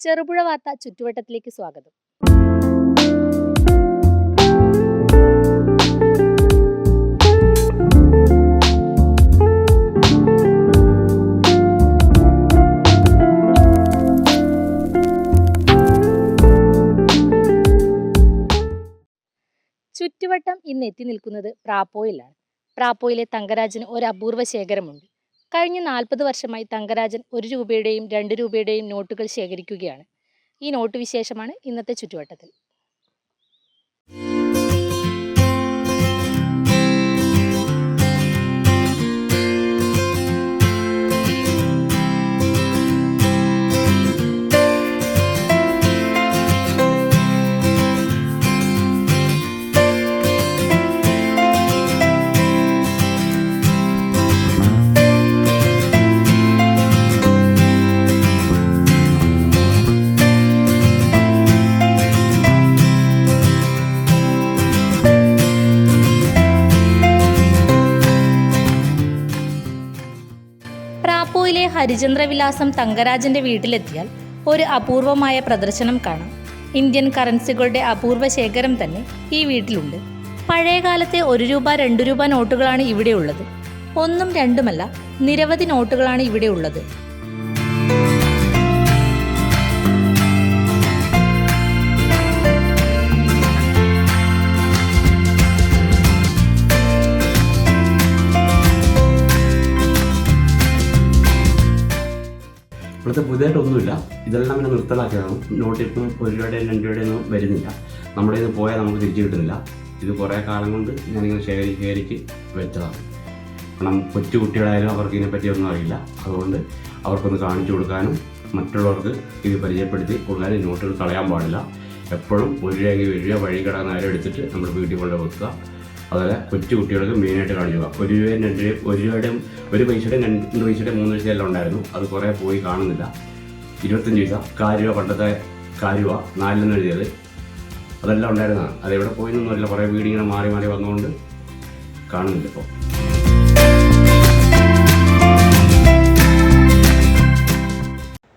ചെറുപുഴ വാർത്ത ചുറ്റുവട്ടത്തിലേക്ക് സ്വാഗതം. ചുറ്റുവട്ടം ഇന്ന് എത്തി നിൽക്കുന്നത് പ്രാപ്പോയിലാണ്. പ്രാപ്പോയിലെ തങ്കരാജന് ഒരു അപൂർവ ശേഖരമുണ്ട്. കഴിഞ്ഞ നാൽപ്പത് വർഷമായി തങ്കരാജൻ ഒരു രൂപയുടെയും രണ്ട് രൂപയുടെയും നോട്ടുകൾ ശേഖരിക്കുകയാണ്. ഈ നോട്ട് വിശേഷമാണ് ഇന്നത്തെ ചുറ്റുവട്ടത്തിൽ. പ്രാപ്പോയിലെ ഹരിചന്ദ്രവിലാസം തങ്കരാജന്റെ വീട്ടിലെത്തിയാൽ ഒരു അപൂർവമായ പ്രദർശനം കാണാം. ഇന്ത്യൻ കറൻസികളുടെ അപൂർവ ശേഖരം തന്നെ ഈ വീട്ടിലുണ്ട്. പഴയകാലത്തെ ഒരു രൂപ രണ്ട് രൂപ നോട്ടുകളാണ് ഇവിടെയുള്ളത്. ഒന്നും രണ്ടുമല്ല നിരവധി നോട്ടുകളാണ് ഇവിടെ ഇപ്പോഴത്തെ പുതിയതായിട്ടൊന്നുമില്ല. ഇതെല്ലാം പിന്നെ നിർത്തലാക്കിയതാണ്. നോട്ട് ഇപ്പം ഒരു രൂപയുടെയും രണ്ട് രൂപയുടെയും ഒന്നും വരുന്നില്ല. നമ്മുടെ ഇത് പോയാൽ നമുക്ക് തിരിച്ചു കിട്ടുന്നില്ല. ഇത് കുറേ കാലം കൊണ്ട് ഞാനിങ്ങനെ ശേഖരി ശേഖരിച്ച് വെച്ചതാണ്. കാരണം കൊച്ചു കുട്ടികളായാലും അവർക്ക് ഇതിനെപ്പറ്റി ഒന്നും അറിയില്ല. അതുകൊണ്ട് അവർക്കൊന്ന് കാണിച്ചു കൊടുക്കാനും മറ്റുള്ളവർക്ക് ഇത് പരിചയപ്പെടുത്തി കൊടുക്കാനും നോട്ടുകൾ കളയാൻ പാടില്ല. എപ്പോഴും ഒരു രൂപയെങ്കിൽ ഒരു രൂപ വഴി കിടന്നാലും നേരം എടുത്തിട്ട് നമ്മൾ വീട്ടിൽ കൊണ്ട് വെക്കുക. അതുപോലെ കൊച്ചു കുട്ടികൾക്ക് മെയിനായിട്ട് കാണിച്ചു കൊടുക്കുക ഒരു രൂപയും രണ്ട് രൂപയും ഒരു രൂപയുടെയും ഒരു പൈസയുടെയും രണ്ട് പൈസയുടെ മൂന്ന് പൈസ എല്ലാം ഉണ്ടായിരുന്നു. അത് കുറേ പോയി കാണുന്നില്ല. ഇരുപത്തഞ്ച് പൈസ. കാരുവ പണ്ടത്തെ കാരുവ നാലിലെന്ന് എഴുതിയത്. അതെല്ലാം ഉണ്ടായിരുന്നതാണ് അതെവിടെ പോയെന്നൊന്നുമില്ല കുറേ വീട് ഇങ്ങനെ മാറി മാറി വന്നുകൊണ്ട് കാണുന്നില്ല ഇപ്പോൾ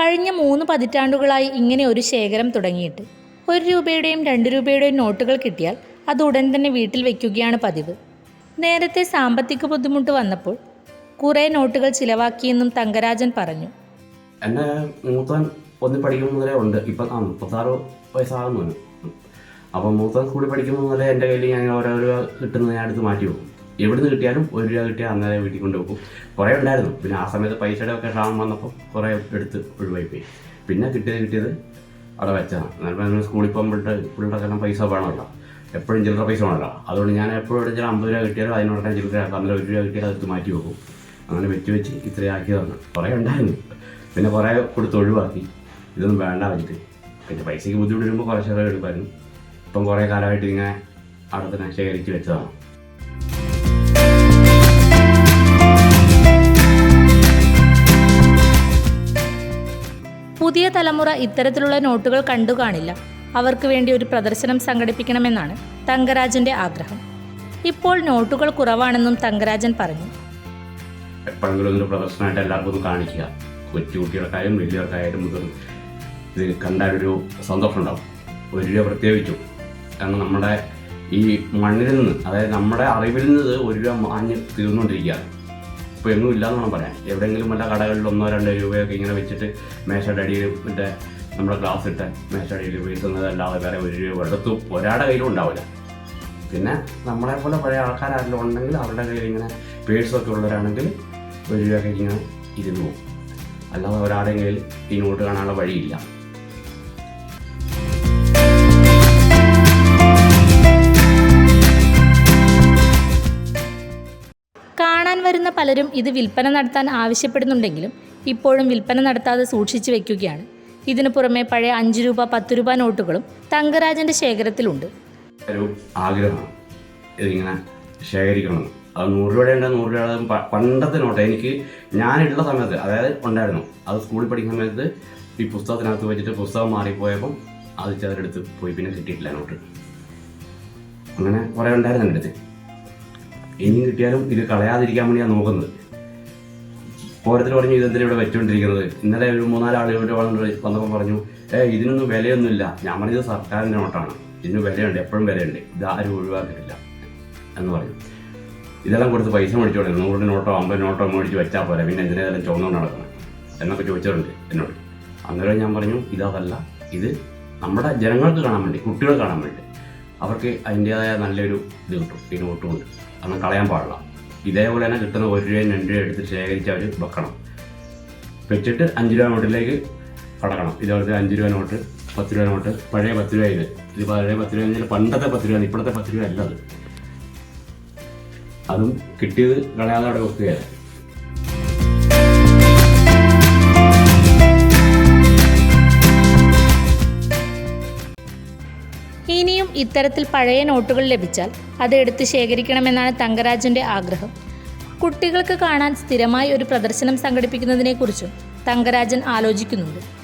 കഴിഞ്ഞ മൂന്ന് പതിറ്റാണ്ടുകളായി ഇങ്ങനെ ഒരു ശേഖരം തുടങ്ങിയിട്ട്. ഒരു രൂപയുടെയും രണ്ട് രൂപയുടെയും നോട്ടുകൾ കിട്ടിയാൽ അത് ഉടൻ തന്നെ വീട്ടിൽ വയ്ക്കുകയാണ് പതിവ്. നേരത്തെ സാമ്പത്തിക ബുദ്ധിമുട്ട് വന്നപ്പോൾ കുറേ നോട്ടുകൾ ചിലവാക്കിയെന്നും തങ്കരാജൻ പറഞ്ഞു. എന്നെ മൂത്തൻ ഒന്നി പഠിക്കുമ്പോൾ മുതലേ ഉണ്ട്. ഇപ്പം ആ മുപ്പത്താറ് വയസ്സാകുന്നു അപ്പം മൂത്തൻ കൂടി പഠിക്കുമ്പോൾ മുതലേ എന്റെ കയ്യിൽ ഞാൻ ഓരോ രൂപ കിട്ടുന്നത് ഞാൻ എടുത്ത് മാറ്റി വെക്കും. എവിടുന്ന് കിട്ടിയാലും ഒരു രൂപ കിട്ടിയാൽ അന്നേരം വീട്ടിൽ കൊണ്ടുപോകും കുറെ ഉണ്ടായിരുന്നു. പിന്നെ ആ സമയത്ത് പൈസയുടെ ഒക്കെ ക്ഷാമം വന്നപ്പോൾ കുറേ എടുത്ത് ഒഴിവായി പോയി. പിന്നെ കിട്ടിയത് കിട്ടിയത് അവിടെ വെച്ചതാണ്. എന്നാലും സ്കൂളിൽ പോകുമ്പോഴത്തെ പിള്ളേർക്കെല്ലാം പൈസ വേണമല്ലോ. എപ്പോഴും ചില്ലറ പൈസ വേണമല്ലോ. അതുകൊണ്ട് ഞാൻ എപ്പോഴും എടുത്താൽ അമ്പത് രൂപ കിട്ടിയാലും അതിനോടൊക്കെ ചില്ലറ അന്നേരം ഒരു രൂപ കിട്ടിയാൽ അതെടുത്ത് മാറ്റി വെക്കും. അങ്ങനെ വെച്ച് വെച്ച് ഇത്രയാക്കിയതാണ്. കുറേ ഉണ്ടായിരുന്നു. പിന്നെ കുറേ കൊടുത്ത് ഒഴിവാക്കി. ഇതൊന്നും വേണ്ട വെച്ചിട്ട് പിന്നെ പൈസയ്ക്ക് ബുദ്ധിമുട്ട് വരുമ്പോൾ കുറേ ചെറിയ എടുക്കുമായിരുന്നു. ഇപ്പം കുറേ കാലമായിട്ട് ഇങ്ങനെ അവിടെ തന്നെ ശേഖരിച്ച് വെച്ചതാണ്. പുതിയ തലമുറ ഇത്തരത്തിലുള്ള നോട്ടുകൾ കണ്ടു കാണില്ല. അവർക്ക് വേണ്ടി ഒരു പ്രദർശനം സംഘടിപ്പിക്കണമെന്നാണ് തങ്കരാജന്റെ ആഗ്രഹം. ഇപ്പോൾ നോട്ടുകൾ കുറവാണെന്നും തങ്കരാജൻ പറഞ്ഞു. എപ്പോഴെങ്കിലും ഒരു പ്രദർശനമായിട്ട് എല്ലാവർക്കും ഒന്ന് കാണിക്കുക. കൊച്ചുകുട്ടികൾക്കായാലും വലിയവർക്കായാലും ഇത് കണ്ടാലൊരു സന്തോഷം ഉണ്ടാവും ഒരു രൂപ പ്രത്യേകിച്ചും. കാരണം നമ്മുടെ ഈ മണ്ണിൽ നിന്ന് അതായത് നമ്മുടെ അറിവിൽ നിന്ന് ഒരു രൂപ മാഞ്ഞ് തീർന്നുകൊണ്ടിരിക്കുകയാണ്. ഇപ്പോൾ എങ്ങും ഇല്ലാന്ന് വേണം പറയാൻ. എവിടെയെങ്കിലും വല്ല കടകളിൽ ഒന്നോ രണ്ടോ രൂപയൊക്കെ ഇങ്ങനെ വെച്ചിട്ട് മേശയുടെ അടിയിൽ മറ്റേ നമ്മുടെ ക്ലാസ് ഇട്ട് മേശടിയിൽ വീഴ്ത്തുന്നതല്ലാതെ വേറെ ഒരു രൂപ എടുത്തും ഒരാളുടെ കയ്യിലും ഉണ്ടാവില്ല. പിന്നെ നമ്മളെ പോലെ പഴയ ആൾക്കാരാരെങ്കിലും ഉണ്ടെങ്കിൽ അവരുടെ കയ്യിൽ ഇങ്ങനെ പേഴ്സൊക്കെ ഉള്ളവരാണെങ്കിൽ ഒരു രൂപയൊക്കെ ഇങ്ങനെ ഇരുന്ന് പോകും. അല്ലാതെ ഒരാളുടെ കയ്യിൽ ഈ നോട്ട് കാണാനുള്ള വഴിയില്ല. കാണാൻ വരുന്ന പലരും ഇത് വിൽപ്പന നടത്താൻ ആവശ്യപ്പെടുന്നുണ്ടെങ്കിലും ഇപ്പോഴും വിൽപ്പന നടത്താതെ സൂക്ഷിച്ചു വെക്കുകയാണ്. ഇതിനു പുറമെ പഴയ അഞ്ച് രൂപ പത്ത് രൂപ നോട്ടുകളും തങ്കരാജന്റെ ശേഖരത്തിലുണ്ട്. ഒരു ആഗ്രഹമാണ്. ശേഖരിക്കണം. അത് നൂറ് രൂപയുടെ ഉണ്ട് നൂറ് രൂപയുടെ പണ്ടത്തെ നോട്ട് എനിക്ക് ഞാനുള്ള സമയത്ത് അതായത് ഉണ്ടായിരുന്നു. അത് സ്കൂളിൽ പഠിക്കുന്ന സമയത്ത് ഈ പുസ്തകത്തിനകത്ത് വെച്ചിട്ട് പുസ്തകം മാറിപ്പോയപ്പം അത് ചിലരെടുത്ത് പോയി പിന്നെ കിട്ടിയിട്ടില്ല നോട്ട്. അങ്ങനെ കുറേ ഉണ്ടായിരുന്നു എന്റെ അടുത്ത്. ഇനിയും കിട്ടിയാലും ഇത് കളയാതിരിക്കാൻ ഞാൻ നോക്കുന്നത്. ഓരോരുത്തർ പറഞ്ഞു ഇതെന്തിനാ ഇവിടെ വെച്ചുകൊണ്ടിരിക്കുന്നത് ഇന്നലെ ഒരു മൂന്നാൽ ആളുകൾ ഇവിടെ വന്ന് വന്നപ്പോൾ പറഞ്ഞു ഏ ഇതിനൊന്നും വിലയൊന്നുമില്ല. ഞാൻ പറഞ്ഞത് സർക്കാരിന്റെ നോട്ടാണ്. ഇതിന് വിലയുണ്ട് എപ്പോഴും വിലയുണ്ട്. ഇത് ആരും ഒഴിവാക്കിയിട്ടില്ല എന്ന് പറഞ്ഞു. ഇതെല്ലാം കൊടുത്ത് പൈസ മേടിച്ചോളെ നൂറ് നോട്ടോ അമ്പത് നോട്ടോ മേടിച്ച് വെച്ചാൽ പോരെ. പിന്നെ എന്തിനേതെല്ലാം ചുവന്നുകൊണ്ട് നടക്കണം എന്നൊക്കെ ചോദിച്ചിട്ടുണ്ട് എന്നോട്. അന്നേരം ഞാൻ പറഞ്ഞു ഇതല്ല ഇത് നമ്മുടെ ജനങ്ങൾക്ക് കാണാൻ വേണ്ടി കുട്ടികൾ കാണാൻ വേണ്ടി അവർക്ക് അതിന്റേതായ നല്ലൊരു ഇത് കിട്ടും. ഇതിന് നോട്ട് കൊണ്ട് അന്ന് കളയാൻ പാടില്ല. ഇതേപോലെ തന്നെ കിട്ടുന്ന ഒരു രൂപയും രണ്ട് രൂപ എടുത്ത് ശേഖരിച്ച് അവർ വെക്കണം. വെച്ചിട്ട് അഞ്ച് രൂപ നോട്ടിലേക്ക് കടക്കണം ഇതേപോലത്തെ അഞ്ച് രൂപ നോട്ട് പത്ത് രൂപ നോട്ട് പഴയ പത്ത് രൂപ ഇത്. ഇത് പഴയ പത്ത് രൂപ കഴിഞ്ഞാൽ പണ്ടത്തെ പത്ത് രൂപ ഇപ്പോഴത്തെ പത്ത് രൂപ അല്ല അത്. അതും കിട്ടിയത് കളയാതെ അവിടെ വെക്കുകയാണ്. ഇത്തരത്തിൽ പഴയ നോട്ടുകൾ ലഭിച്ചാൽ അത് എടുത്ത് ശേഖരിക്കണമെന്നാണ് തങ്കരാജന്റെ ആഗ്രഹം. കുട്ടികൾക്ക് കാണാൻ സ്ഥിരമായി ഒരു പ്രദർശനം സംഘടിപ്പിക്കുന്നതിനെക്കുറിച്ചും തങ്കരാജൻ ആലോചിക്കുന്നുണ്ട്.